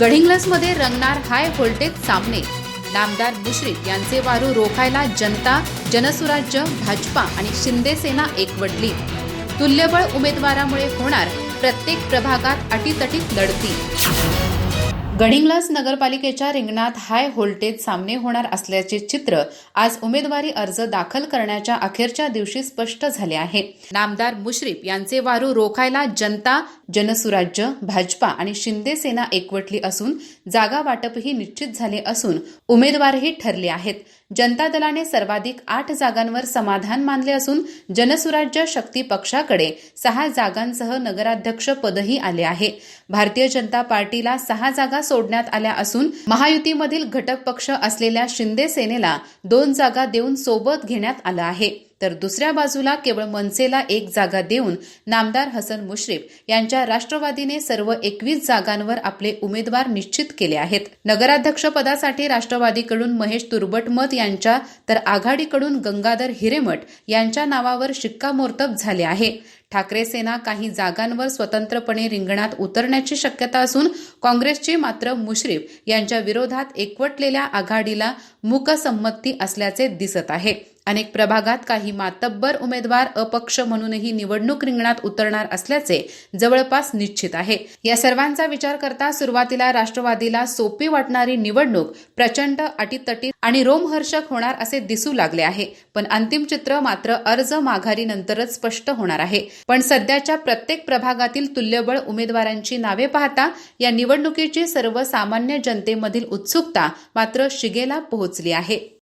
गडिंग्लसमध्ये रंगणार high voltage सामने. नामदार मुश्रीफ यांचे वारू रोखायला जनता जनसुराज्य भाजपा आणि शिंदे सेना एकवटली. तुल्यबळ उमेदवारामुळे होणार प्रत्येक प्रभागात अटीतटीत लढती. गडिंग्लास नगरपालिकेच्या रिंगणात हाय व्होल्टेज सामने होणार असल्याचे चित्र आज उमेदवारी अर्ज दाखल करण्याच्या अखेरच्या दिवशी स्पष्ट झाले आहे. नामदार मुश्रीफ यांचे वारू रोखायला जनता जनसुराज्य भाजपा आणि शिंदे सेना एकवटली असून जागा वाटपही निश्चित झाले असून उमेदवारही ठरले आहेत. जनता दलाने सर्वाधिक आठ जागांवर समाधान मानले असून जनसुराज्य शक्ती पक्षाकडे सहा जागांसह नगराध्यक्ष पदही आले आहे. भारतीय जनता पार्टीला सहा जागा सोडण्यात आल्या असून महायुतीमधील घटक पक्ष असलेल्या शिंदे सेनेला दोन जागा देऊन सोबत घेण्यात आलं आहे. तर दुसऱ्या बाजूला केवळ मनसेला एक जागा देऊन नामदार हसन मुश्रीफ यांच्या राष्ट्रवादीने सर्व एकवीस जागांवर आपले उमेदवार निश्चित केले आहेत. नगराध्यक्षपदासाठी राष्ट्रवादीकडून महेश तुर्बटमत यांच्या तर आघाडीकडून गंगाधर हिरेमठ यांच्या नावावर शिक्कामोर्तब झाले आहे. ठाकरे सेना काही जागांवर स्वतंत्रपणे रिंगणात उतरण्याची शक्यता असून काँग्रेसची मात्र मुश्रीफ यांच्या विरोधात एकवटलेल्या आघाडीला मूकसंमती असल्याचे दिसत आहे. अनेक प्रभागात काही मातब्बर उमेदवार अपक्ष म्हणूनही निवडणूक रिंगणात उतरणार असल्याचे जवळपास निश्चित आहे. या सर्वांचा विचार करता सुरुवातीला राष्ट्रवादीला सोपी वाटणारी निवडणूक प्रचंड अटीतटी आणि रोमहर्षक होणार असे दिसू लागले आहे. पण अंतिम चित्र मात्र अर्ज माघारीनंतरच स्पष्ट होणार आहे. पण सध्याच्या प्रत्येक प्रभागातील तुल्यबळ उमेदवारांची नावे पाहता या निवडणुकीची सर्वसामान्य जनतेमधील उत्सुकता मात्र शिगेला पोहोचली आहे.